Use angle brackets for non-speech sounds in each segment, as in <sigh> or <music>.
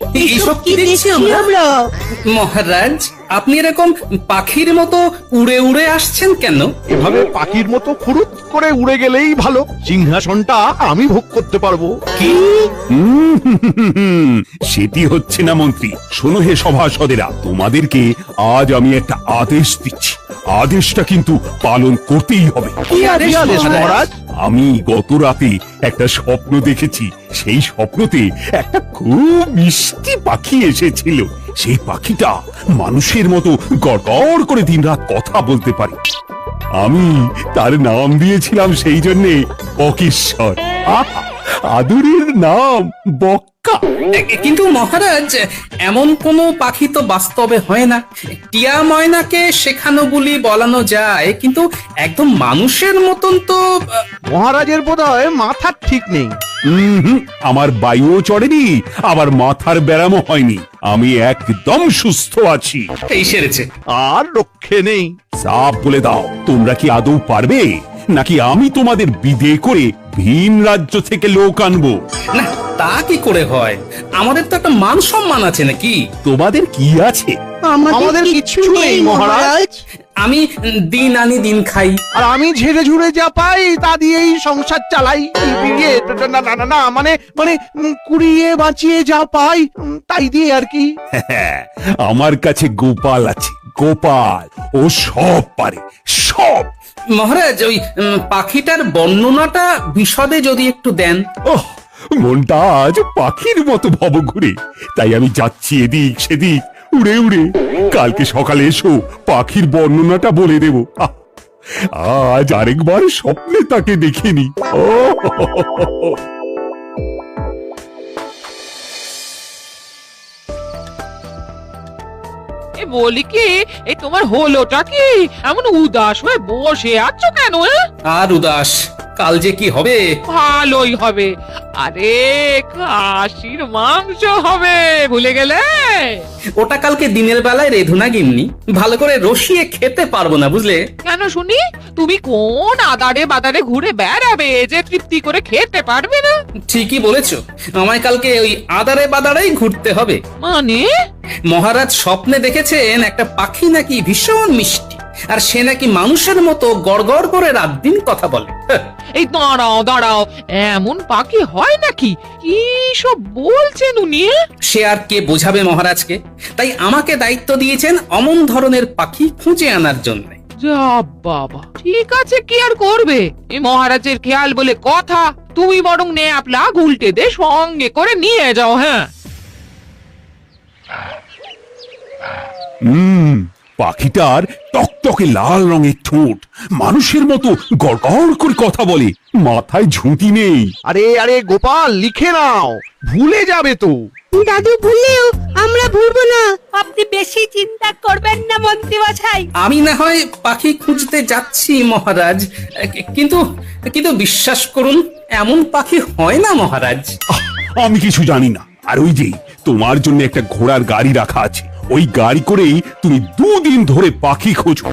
এইসব কি দেখছি আমরা? মহারাজ আপনি এরকম পাখির মতো উড়ে উড়ে আসছেন কেন? এভাবে পাখির মতো ফুরুত করে উড়ে গেলেই ভালো। সিংহাসনটা আমি ভোগ করতে পারব। কি? সেটি হচ্ছে না মন্ত্রী। শোনো হে সভাসদেরা তোমাদেরকে আজ আমি একটা আদেশ দিচ্ছি। আদেশটা কিন্তু পালন করতেই হবে। কি আদেশ? মহারাজ? আমি গত রাতে একটা স্বপ্ন দেখেছি। সেই স্বপ্নতে একটা খুব মিষ্টি পাখি এসেছিল। সেই পাখিটা মানুষের মতো গড় করে দিনরাত কথা বলতে পারে। আমি তার নাম দিয়েছিলাম সেই জন্যে বকেশ্বর। আহা, আদরের নাম বক্কা। কিন্তু মহারাজ এমন কোনো পাখি তো বাস্তবে হয় না। টিয়া ময়নাকে শেখানো বলি বলানো যায় কিন্তু একদম মানুষের মতন তো মহারাজের বোধ হয় মাথার ঠিক নেই। হুম আমার বায়ুও চড়েনি আবার মাথার ব্যায়ামও হয়নি। আমি একদম সুস্থ আছি। এই সেরেছে। আর রক্ষে নেই। সাপ বলে দাও তোমরা কি আদৌ পারবে? নাকি আমি তোমাদের বিদে করে ভিন রাজ্য থেকে লোক আনব? না তা কি করে হয়? আমাদের তো একটা মান সম্মান আছে নাকি? তোমাদের কি আছে? আমাদের কিচ্ছু নেই মহারাজ। আমি দিন আনি দিন খাই। আর আমি ঝেড়ে ঝুড়ে যা পাই তা দিয়েই সংসার চালাই। বিয়ে, না না না না মানে মানে কুড়িয়ে বাঁচিয়ে যা পাই তাই দিয়ে আর কি। আমার কাছে গোপাল আছে গোপাল। ও সব পারে সব মহারাজ ওই পাখিটার বর্ণনাটা বিশদে যদি একটু দেন। ওহ মনটা আজ পাখির মতো ভব ঘুরে তাই আমি যাচ্ছি এদিক সেদিক উড়ে উড়ে। কালকে সকালে এসো পাখির বর্ণনাটা বলে দেব। আহ, আজ আরেকবার স্বপ্নে তাকে দেখিনি। ও বলি কি এই তোমার হলোটা কি? এমন উদাস হয়ে বসে আছো কেন আর উদাস। কাল যে কি হবে? ভালোই হবে। আরে খাসির মাংস হবে ভুলে গেলে? ওটা কালকে দিনের বেলায় রেধু না গিন্নি? ভালো করে রসিয়ে খেতে পারব না বুঝলে? কেন শুনি? তুমি কোন আদারে বাদারে ঘুরে বেড়াবে যে তৃপ্তি করে খেতে পারবে না? ঠিকই বলেছ। আমায় কালকে ওই আদারে বাদারেই ঘুরতে হবে। মানে? মহারাজ স্বপ্নে দেখেছেন একটা পাখি নাকি ভীষণ মিষ্টি। আর সে নাকি মানুষের মতো গড়গড় করে রাত দিন কথা বলে। হ্যাঁ, এই দাঁড়াও দাঁড়াও এমন পাখি হয় নাকি? কি সব বলছেন উনি সে আর কে বোঝাবে মহারাজকে? তাই আমাকে দায়িত্ব দিয়েছেন অমন ধরনের পাখি খুঁজে আনার জন্য। যা বাবা ঠিক আছে কি আর করবে? এই মহারাজের খেয়াল বলে কথা তুমি বরং নে আপলা উল্টে দে সঙ্গে করে নিয়ে যাও হ্যাঁ। হুম। পাখিটার টকটকে লাল রঙের ঠোঁট। মানুষের মতো গড়গড় করে কথা বলে। মাথায় ঝুঁটি নেই। আরে আরে গোপাল লিখে নাও। ভুলে যাবে তো। দাদু ভুললেও আমরা ভুলবো না। আপনি বেশি চিন্তা করবেন না মন্ত্রী মশাই আমি না হয় পাখি খুঁজতে যাচ্ছি মহারাজ। কিন্তু কিন্তু বিশ্বাস করুন এমন পাখি হয় না মহারাজ। আমি কিছু জানি না। আর ওই যে তোমার জন্য একটা ঘোড়ার গাড়ি রাখা আছে। ওই গাড়ি করেই তুমি দুদিন ধরে পাখি খোঁজো।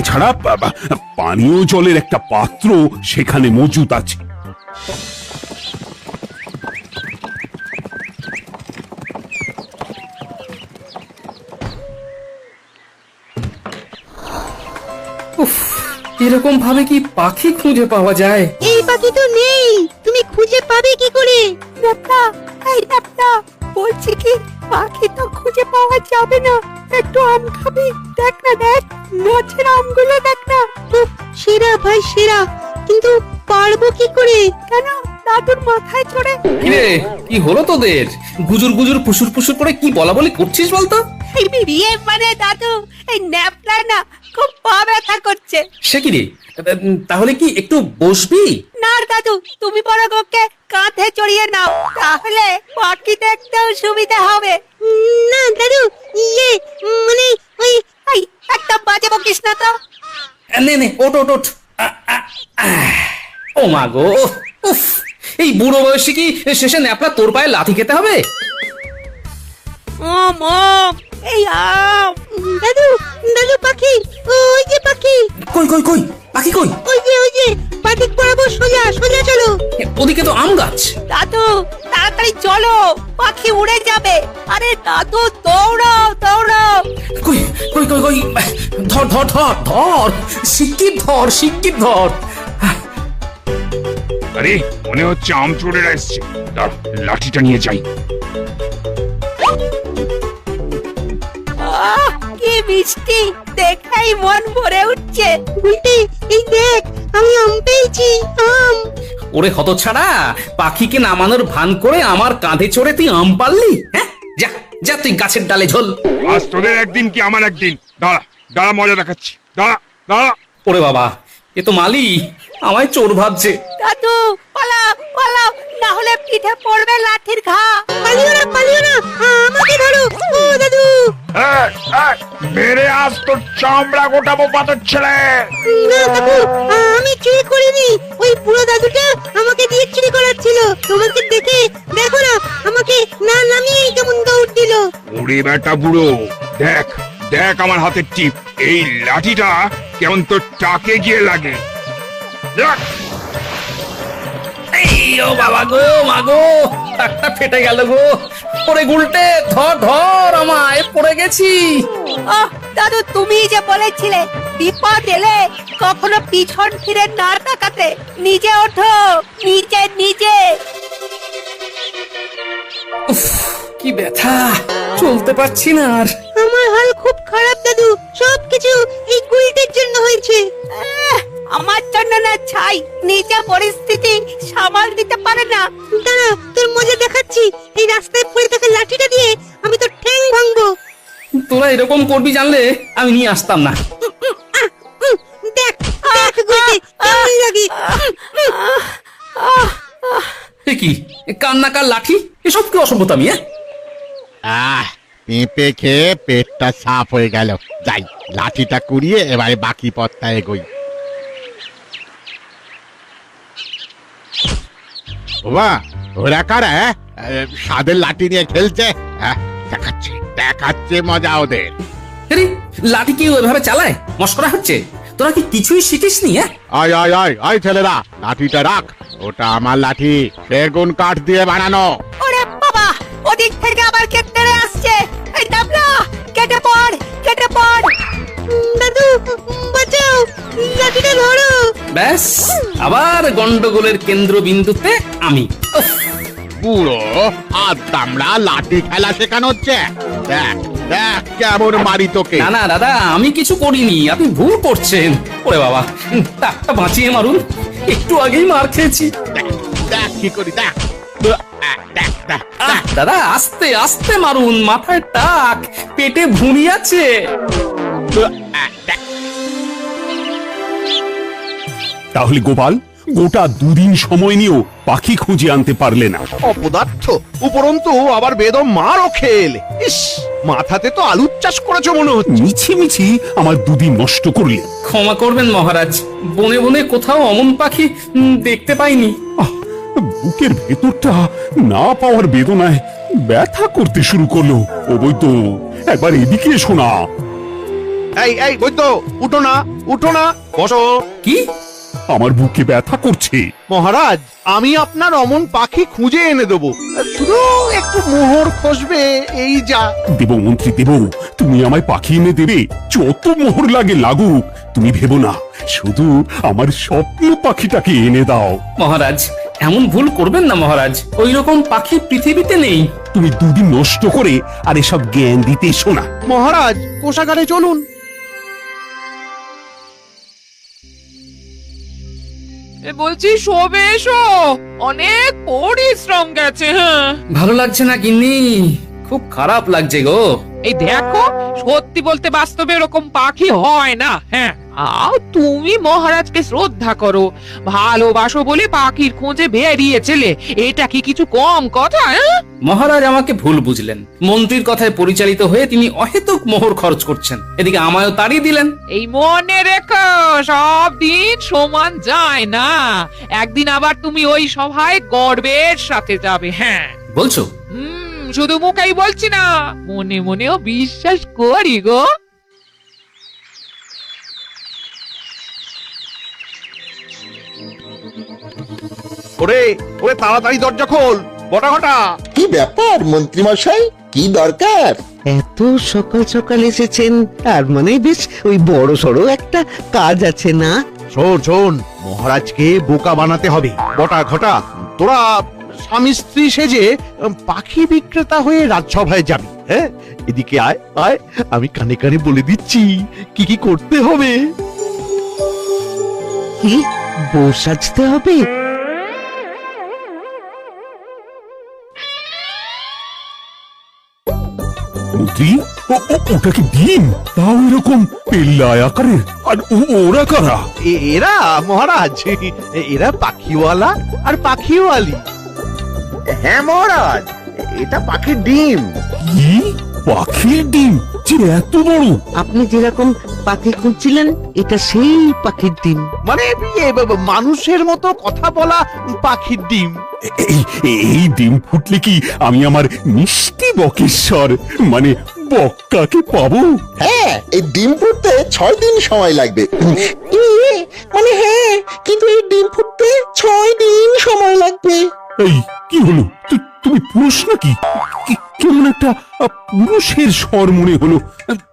এছাড়া পানীয় জলের একটা পাত্র সেখানে মজুত আছে। উফ এরকম ভাবে কি পাখি খুঁজে পাওয়া যায়? এই পাখি তো নেই। তুমি খুঁজে পাবে কি করে? এই বলছি কি, পাখি তো খুঁজে পাওয়া যাবে না। একটু আম খাবি, দেখ না, দেখ, গাছের আমগুলো দেখ না। সেরা ভাই সেরা কিন্তু পারব কি করে? কেন? দাদুর মাথায় চড়ে। কিরে কি হলো তোদের? গুজুর গুজুর ফুসুর ফুসুর করে কি বলা বলি করছিস বলতো? বিয়ে মানে দাদু এই নেপটা না খুব পা ব্যথা করছে। সে কি রে? তাহলে কি একটু বসবি? না দাদু তুমি বড় ওকে কাঁধে চড়িয়ে নাও তাহলে পাখি দেখতেও সুবিধা হবে। উম, না দাদু ইয়ে মানে ওই একটা বাজে বকিস না তো। নে নে ওট ওট ওট। ও মা গো উফ। এই বুড়ো বয়সে কি শেষে ন্যাপলা তোর পায়ে লাথি খেতে হবে? ও মম এই আম। দাদু দাদু পাখি ওই যে পাখি। কই কই কই? পাখি কই? ওই যে ওই যে বাদিক বরাবর সোজা সোজা চলো। ওদিকে তো আম গাছ। দাদু তাড়াতাড়ি চলো পাখি উড়ে যাবে। আরে দাদু দৌড়াও দৌড়াও। কই কই কই কই? ধর ধর ধর ধর। শিগগির ধর শিগগির ধর। আরে মনে হচ্ছে আম চোরেরা এসছে। দাঁড়া, লাঠিটা নিয়ে যাই। আহ কি মিষ্টি! দেখাই মন ভরে উঠছে। উল্টে এই দেখ আমি আম পেয়েছি আম। ওরে হতছাড়া পাখিকে নামানোর ভান করে আমার কাঁধে চড়ে তুই আম পারলি হ্যাঁ? যা যা তুই গাছের ডালে ঝোল। আজ তোদের একদিন কি আমার একদিন? দাঁড়া দাঁড়া মজা দেখাচ্ছি। দাঁড়া দাঁড়া। ওরে বাবা এ তো মালি আমায় চোর ভাবছে। দাদু পালাও পালাও না হলে পিঠে পড়বে লাঠির ঘা। পালিও না পালিও না আমাকে ধরো। ও দাদু। এই, এই, মেরে আজ তোর চামড়া গোটাবো পাথর ছেলে না কাকু আমি চুরি করিনি। ওই বুড়ো দাদুটা আমাকে দিয়ে চুরি করাচ্ছিল। তোমাকে দেখে দেখো না আমাকে না নামিয়েই কেমন দৌড় দিল। ওরে বেটা বুড়ো দেখ দেখ আমার হাতের টিপ। এই লাঠিটা কেমন তোর টাকে গিয়ে লাগে। ও বাবা গো মাগো টাকটা ফেটে গেল গো। পড়ে গুলটে ধর ধর আমায় পড়ে গেছি। আহ দাদু তুমি যে বলেছিলে বিপদ এলে কখনো পিছন ফিরে না তাকাতে নিজে ওঠো নিজে নিজে। উফ কি ব্যথা চলতে পারছি না আর। আমার হাল খুব খারাপ দাদু সবকিছু এই গুলটের জন্য পরিস্থিতি সামাল দিতে পারে না। দাঁড়া তোর মজা দেখাচ্ছি। এই রাস্তায় পড়ে থাকা লাঠিটা দিয়ে আমি তোর ঠ্যাং ভাঙবো। তোরা এরকম করবি জানলে আমি নিয়ে আসতাম না। দেখ দেখ গুলটে কেমন লাগে। এ কি? কান্নাকার লাঠি? এসব কি অসভ্যতামি হ্যাঁ আহ পেঁপে খেয়ে পেটটা সাফ হয়ে গেল। যাই লাঠিটা কুড়িয়ে এবারে বাকি পথটা এগোই। বাবা ওরা কারা হ্যাঁ? এ, স্বাদের লাঠি নিয়ে খেলছে হ্যাঁ, দেখাচ্ছে দেখাচ্ছে মজা ওদের। আরে লাঠি কি ওইভাবে চালায়? মস্করা হচ্ছে। তোরা কি কিছুই শিখিসনি হ্যাঁ? আয় আয় আয় আয় ছেলেরা লাঠিটা রাখ ওটা আমার লাঠি সেগুন কাঠ দিয়ে বানানো। ওরে বাবা ওদিক থেকে আবার কে তেড়ে আসছে? এই ডাবলা কেটে পড় কেটে পড়। দাদু বাঁচাও লাঠিটা ধরো। ব্যাস আবার গন্ডগোলের কেন্দ্রবিন্দুতে আমি। বুড়ো আর দামড়া লাঠি খেলা শেখানো হচ্ছে। দেখ দেখ কেমন মারি তোকে। না না দাদা আমি কিছু করিনি আপনি ভুল করছেন। ওরে বাবা টাকটা বাঁচিয়ে মারুন একটু আগেই মার খেয়েছি। দেখ দেখ কি করি দেখ। দাদা আস্তে আস্তে মারুন মাথায় টাক পেটে ভুঁড়ি আছে। তাহলে গোপাল গোটা দুদিন সময় নিয়েও পাখি খুঁজে আনতে পারলে না। অপদার্থ উপরন্তু আবার বেদম মারও খেল। ইস মাথাতে তো আলুর চাষ করেছ মনে হচ্ছে। মিছি মিছি আমার দুদিন নষ্ট করলে। ক্ষমা করবেন মহারাজ বনে বনে কোথাও অমন পাখি উম, দেখতে পাইনি। আহ, বুকের ভেতরটা না পাওয়ার বেদনায় ব্যথা করতে শুরু করল। ও বৈদ্য একবার এদিকে এসো না। এই এই বৈদ্য উঠো না উঠো না। বসো। কি? আমার বুকে ব্যথা করছে। মহারাজ আমি আপনার অমন পাখি খুঁজে এনে দেবো। শুধু একটু মোহর খসবে এই যা। দেব মন্ত্রী দেব তুমি আমায় পাখি এনে দেবে। যত মোহর লাগে লাগুক তুমি ভেবো না। শুধু আমার স্বপ্ন পাখিটাকে এনে দাও। মহারাজ এমন ভুল করবেন না মহারাজ। ওই রকম পাখি পৃথিবীতে নেই। তুমি দুদিন নষ্ট করে আর এসব জ্ঞান দিতে শোনা মহারাজ কোষাগারে চলুন। বলছি শোবে এসো। অনেক পরিশ্রম গেছে হ্যাঁ। ভালো লাগছে না গিন্নি খুব খারাপ লাগছে গো। এই দেখো সত্যি বলতে বাস্তবে এরকম পাখি হয় না। হ্যাঁ আও তুমি মহারাজকে শ্রদ্ধা করো। ভালোবাসো বলে পাখির খোঁজে বেরিয়েছিলে। এটা কি কিছু কম কথা হ্যাঁ? মহারাজ আমাকে ভুল বুঝলেন। মন্ত্রীর কথায় পরিচালিত হয়ে তিনি অহেতুক মোহর খরচ করছেন। এদিকে আমায়ও তাড়িয়ে দিলেন। এই মনে রেখো সব দিন সমান যায় না। একদিন আবার তুমি ওই সভায় গর্বের সাথে যাবে হ্যাঁ। বলছো? হুম। শুধু মুখেই বলছি না মনে মনেও বিশ্বাস করি গো। ওরে ওরে তাড়াতাড়ি দরজা খোল বটা ঘটা। কি ব্যাপার মন্ত্রীমশাই? কি দরকার? এত সকাল সকাল এসেছেন তার মানে বেশ ওই বড় সড়ো একটা কাজ আছে না? শোন শোন মহারাজকে বোকা বানাতে হবে। বটা ঘটা তোরা স্বামী স্ত্রী সেজে পাখি বিক্রেতা হয়ে রাজসভায় যাবি হ্যাঁ? এদিকে আয় আয় আমি কানে কানে বলে দিচ্ছি কি কি করতে হবে? কি? বউ সাজতে হবে? মন্ত্রী ওটা কি ডিম? তাও এরকম পেল্লায় আকারের আর ও- ওরা কারা? এরা মহারাজ এরা পাখিওয়ালা আর পাখিওয়ালি। হ্যাঁ মহারাজ এটা পাখির ডিম। কি? পাখির ডিম? যে এত বড়? আপনি যেরকম পাখি খুঁজছিলেন এটা সেই পাখির ডিম। মানে ব- মানুষের মতো কথা বলা পাখির ডিম। এই এই ডিম ফুটলে কি আমি আমার মিষ্টি বকেশ্বর মানে বক্কাকে পাবো? হ্যাঁ এই ডিম ফুটতে ছয় দিন সময় লাগবে। মানে হ্যাঁ কিন্তু এই ডিম ফুটতে ছয় দিন সময় লাগবে। এই কি হলো? তুমি পুরুষ নাকি? কেমন একটা পুরুষের স্বর মনে হলো।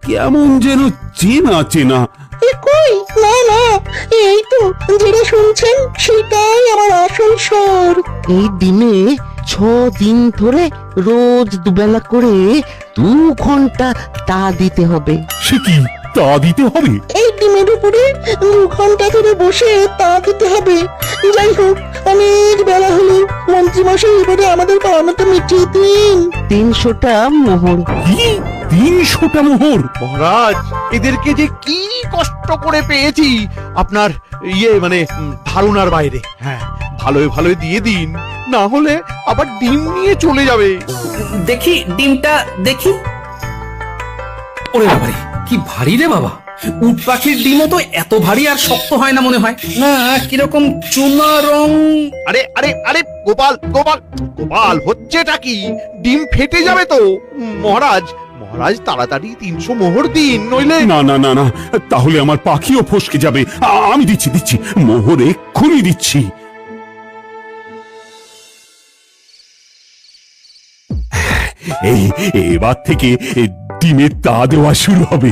কেমন যেন চেনা চেনা। কই? না না এই তো যেটা শুনছেন সেটাই আমার আসল স্বর। এই ডিমে ছ দিন ধরে রোজ দুবেলা করে দু ঘণ্টা তা দিতে হবে। সে কি তা দিতে হবে? এই ডিমের উপরে দু ঘণ্টা ধরে বসে তা দিতে হবে। যাই হোক অনেক বেলা হলো। মন্ত্রীমশাই এবারে আমাদের পাওনাটা মিটিয়ে দিন। তিনশোটা মোহর। তিনশোটা মোহর? মহারাজ এদেরকে যে কি কষ্ট করে পেয়েছি আপনার ইয়ে মানে উম, ধারণার বাইরে। হ্যাঁ ভালোই ভালোই দিয়ে দিন না হলে আবার ডিম নিয়ে চলে যাবে। দেখি ডিমটা দেখি। ওরে বাবারে কি ভারী রে বাবা। উট পাখির ডিমও তো এত ভারী আর শক্ত হয় না মনে হয়। না কীরকম চুনা রং। আরে আরে আরে গোপাল গোপাল গোপাল হচ্ছেটা কি? ডিম ফেটে যাবে তো। মহারাজ মহারাজ তাড়াতাড়ি তিনশো মোহর দিন নইলে না না না না তাহলে আমার পাখিও ফসকে যাবে। আ- আমি দিচ্ছি দিচ্ছি মোহর এক্ষুনি দিচ্ছি। এই এবার থেকে এ ডিমের তা দেওয়া শুরু হবে।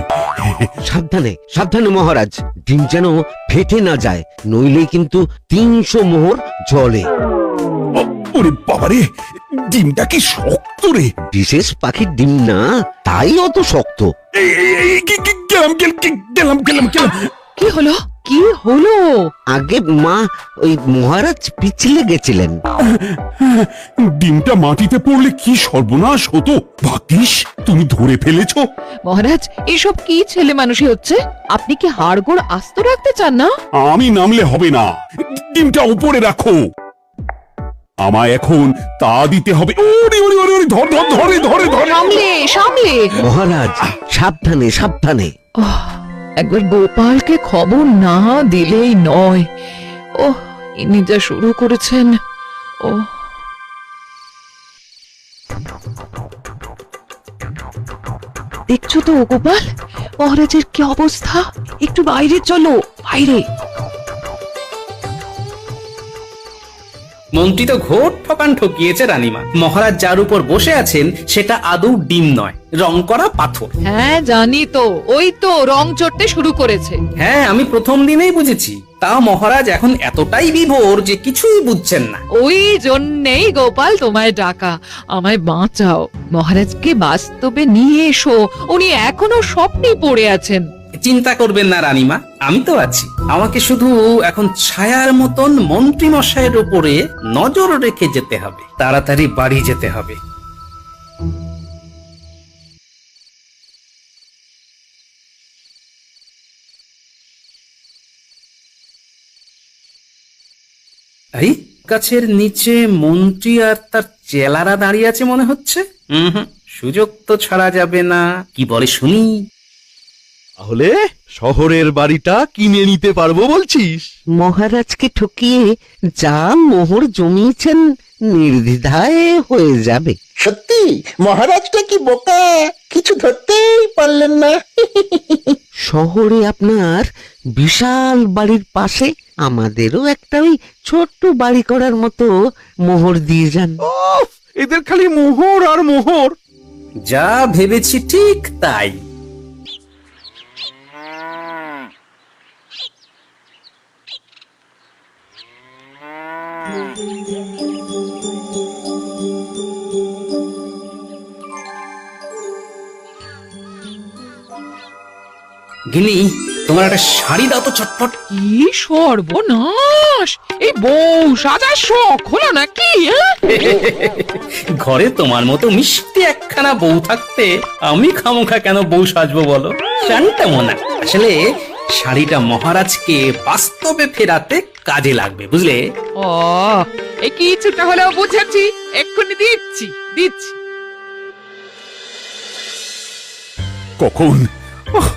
সাবধানে সাবধানে মহারাজ। ডিম যেন ফেটে না যায় নইলে কিন্তু তিনশো মোহর জলে। ওরে বাবারে ডিমটা কি শক্ত রে? বিশেষ পাখির ডিম না তাই অত শক্ত। গেলাম গেলাম গেলাম গেলাম। কি হলো? কি হলো? আগে মা ওই মহারাজ পিছলে গেছিলেন। ডিমটা মাটিতে পড়লে কি সর্বনাশ হতো? ভাগ্যিস তুমি ধরে ফেলেছো। মহারাজ এসব কি ছেলে মানুষই হচ্ছে? আপনি কি হাড়গোড় আস্ত রাখতে চান না? আমি নামলে হবে না। ডিমটা উপরে রাখো। আমায় এখন তা দিতে হবে। ওরে ওরে ওরে ওরে ধর ধর ধরে ধরে ধরে। সামলে সামলে। মহারাজ সাবধানে সাবধানে। ওহ, একবার গোপালকে খবর না দিলেই নয়। ও ইনি যা শুরু করেছেন। ও দেখছ তো গোপাল? মহারাজের কি অবস্থা? একটু বাইরে চলো। বাইরে। মন্ত্রী তো ঘোর ঠকান ঠকিয়েছে রানীমা। মহারাজ যার উপর বসে আছেন সেটা আদৌ ডিম নয় রং করা পাথর। হ্যাঁ জানি তো ওই তো রং চড়তে শুরু করেছে। হ্যাঁ আমি প্রথম দিনেই বুঝেছি। তাও মহারাজ এখন এতটাই বিভোর যে কিছুই বুঝছেন না। ওই জন্যেই গোপাল তোমায় ডাকা। আমায় বাঁচাও। মহারাজকে বাস্তবে নিয়ে এসো। উনি এখনও স্বপ্নে পড়ে আছেন। চিন্তা করবেন না রানীমা। আমি তো আছি। আমাকে শুধু এখন ছায়ার মতন মন্ত্রী মশাইয়ের উপরে নজর রেখে যেতে হবে। তাড়াতাড়ি বাড়ি যেতে হবে। এই গাছের নিচে মন্ত্রী আর তার চেলারা দাঁড়িয়ে আছে মনে হচ্ছে? হুম। সুযোগ তো ছাড়া যাবে না। কি বলে শুনি? তাহলে শহরের বাড়িটা কিনে নিতে পারব বলছিস? মহারাজকে ঠকিয়ে যা মোহর জমিয়েছেন নির্দ্বিধায় হয়ে যাবে। সত্যি? মহারাজটা কি বোকা? কিছু ধরতেই পারলেন না। শহরে আপনার বিশাল বাড়ির পাশে আমাদেরও একটা ওই ছোট্ট বাড়ি করার মতো মোহর দিয়ে যান। উফ, এদের খালি মোহর আর মোহর। যা ভেবেছি ঠিক তাই। তোমার একটা শাড়ি দাও তো চটপট কি সর্বনাশ! এই বউ সাজার শখ হলো নাকি হ্যাঁ? <laughs> ঘরে তোমার মতো মিষ্টি একখানা বউ থাকতে আমি খামোখা কেন বউ সাজবো বলো? শাড়িটা মনে আসলে শাড়িটা মহারাজকে বাস্তবে ফেরাতে কাজে লাগবে বুঝলে? ও এই কিছুটা হলেও বুঝেছি। এক্ষুনি দিচ্ছি দিচ্ছি। কখন? আহ,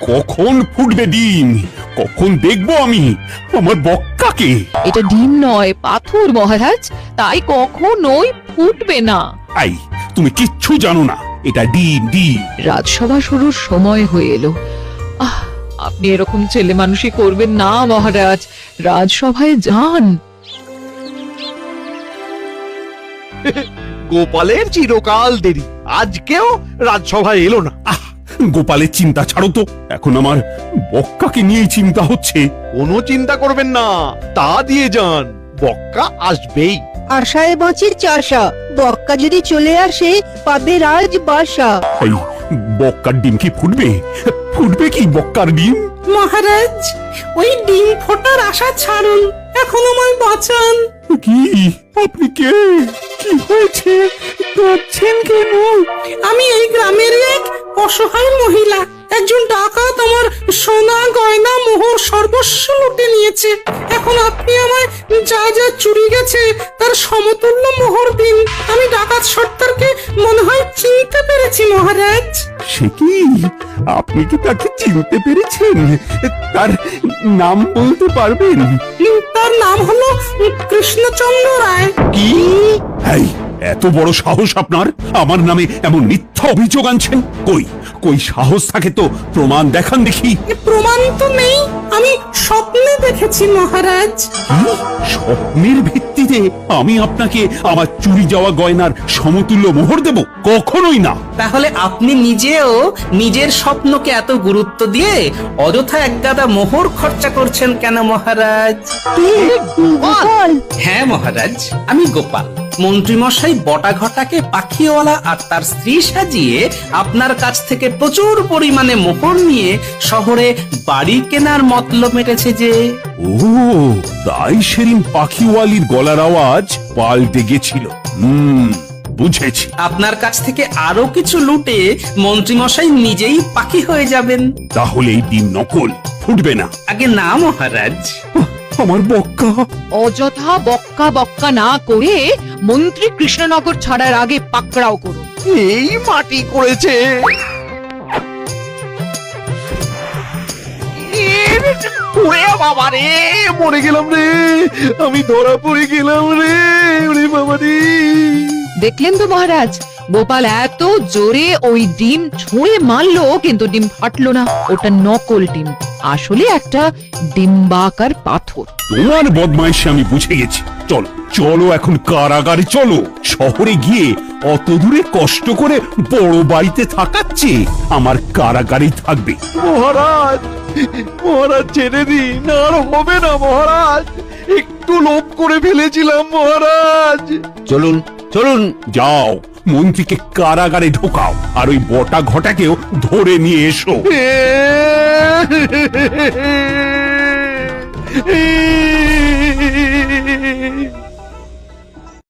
কখন ফুটবে ডিম? কখন দেখব আমি আমার বক্কাকে? এটা ডিম নয় পাথর মহারাজ। তাই কখনোই ফুটবে না। আই তুমি কিচ্ছু জানো না। এটা ডিম ডিম। রাজসভা শুরুর সময় হয়ে এলো। আহ আপনি এরকম ছেলে মানুষই করবেন না মহারাজ। রাজসভায় যান। গোপালের চিরকাল দেরি। আজকেও রাজসভায় এলো না। আহ গোপালের চিন্তা ছাড়ো তো। এখন আমার বক্কাকে নিয়েই চিন্তা হচ্ছে। কোনো চিন্তা করবেন না তা দিয়ে যান। বক্কা আসবেই। আশায় বাঁচি চাষা বক্কা যদি চলে আসে পাবে রাজ বাসা। এই বক্কার ডিম কি ফুটবে? ফুটবে কি বক্কার ডিম? মহারাজ ওই ডিম ফোটার আশা ছাড়ুন এখন আমায় বাঁচান। কি? আপনি কে? কি হয়েছে? কাঁদছেন কেন? আমি এই গ্রামের এক অসহায় মহিলা। একজন ডাকাত আমার সোনা, গয়না, মোহর সর্বস্ব লুটে নিয়েছে। এখন আপনি আমায় যা যা চুরি গেছে, তার সমতুল্য মোহর দিন। আমি ডাকাত সর্দারকে মনে হয় চিনতে পেরেছি, মহারাজ। সে কি? আপনি কি তাকে চিনতে পেরেছেন? তার নাম বলতে পারবেন? তার নাম হলো কৃষ্ণচন্দ্র রায়। কি? এই এত বড় সাহস আপনার? আমার নামে এমন মিথ্যা অভিযোগ আনছেন? কই? কই সাহস থাকে তো প্রমাণ দেখান দেখি। প্রমাণ তো নেই। আমি স্বপ্নে দেখেছি মহারাজ। স্বপ্নের ভিত্তিতে আমি আপনাকে আমার চুরি যাওয়া গয়নার সমতুল্য মোহর দেব? কখনোই না। তাহলে আপনি নিজেও নিজের স্বপ্নকে এত গুরুত্ব দিয়ে অযথা একগাদা মোহর খরচা করছেন কেন মহারাজ? হ্যাঁ মহারাজ আমি গোপাল। মন্ত্রীমশাই বটা ঘটাকে পাখিওয়ালা আর তার স্ত্রী সাজিয়ে আপনার কাছ থেকে প্রচুর পরিমাণে মোহর নিয়ে শহরে বাড়ি কেনার মতলব মেটেছে যে। ও তাই সেদিন পাখিওয়ালির গলার আওয়াজ পাল্টে গেছিল। হুম বুঝেছি। আপনার কাছ থেকে আরও কিছু লুটে মন্ত্রীমশাই নিজেই পাখি হয়ে যাবেন। তাহলে এই ডিম নকল ফুটবে না। আগে না মহারাজ। আমার বক্কা। অযথা বক্কা বক্কা না করে মন্ত্রী কৃষ্ণনগর ছাড়ার আগে পাকড়াও করুন। এই মাটি করেছে। বাবা রে মরে গেলাম রে আমি ধরা পড়ে গেলাম রে ওরে বাবা রে। দেখলেন তো মহারাজ গোপাল এত জোরে ওই ডিম ছুঁড়ে মারলো কিন্তু ডিম ফাটলো না ওটা নকল ডিম আসলে একটা ডিম্বাকার পাথর। তোমার বদমাইশে আমি বুঝে গেছি। চলো চলো এখন কারাগারে চলো শহরে গিয়ে অত দূরে কষ্ট করে বড় বাড়িতে থাকাচ্ছে আমার কারাগারেই থাকবে। মহারাজ মহারাজ ছেড়ে দিন আর হবে না মহারাজ। একটু লোভ করে ফেলেছিলাম মহারাজ। চলুন চলুন। যাও মন্ত্রীকে কারাগারে ঢোকাও আর ওই বটা ঘটাকেও ধরে নিয়ে এসো। এ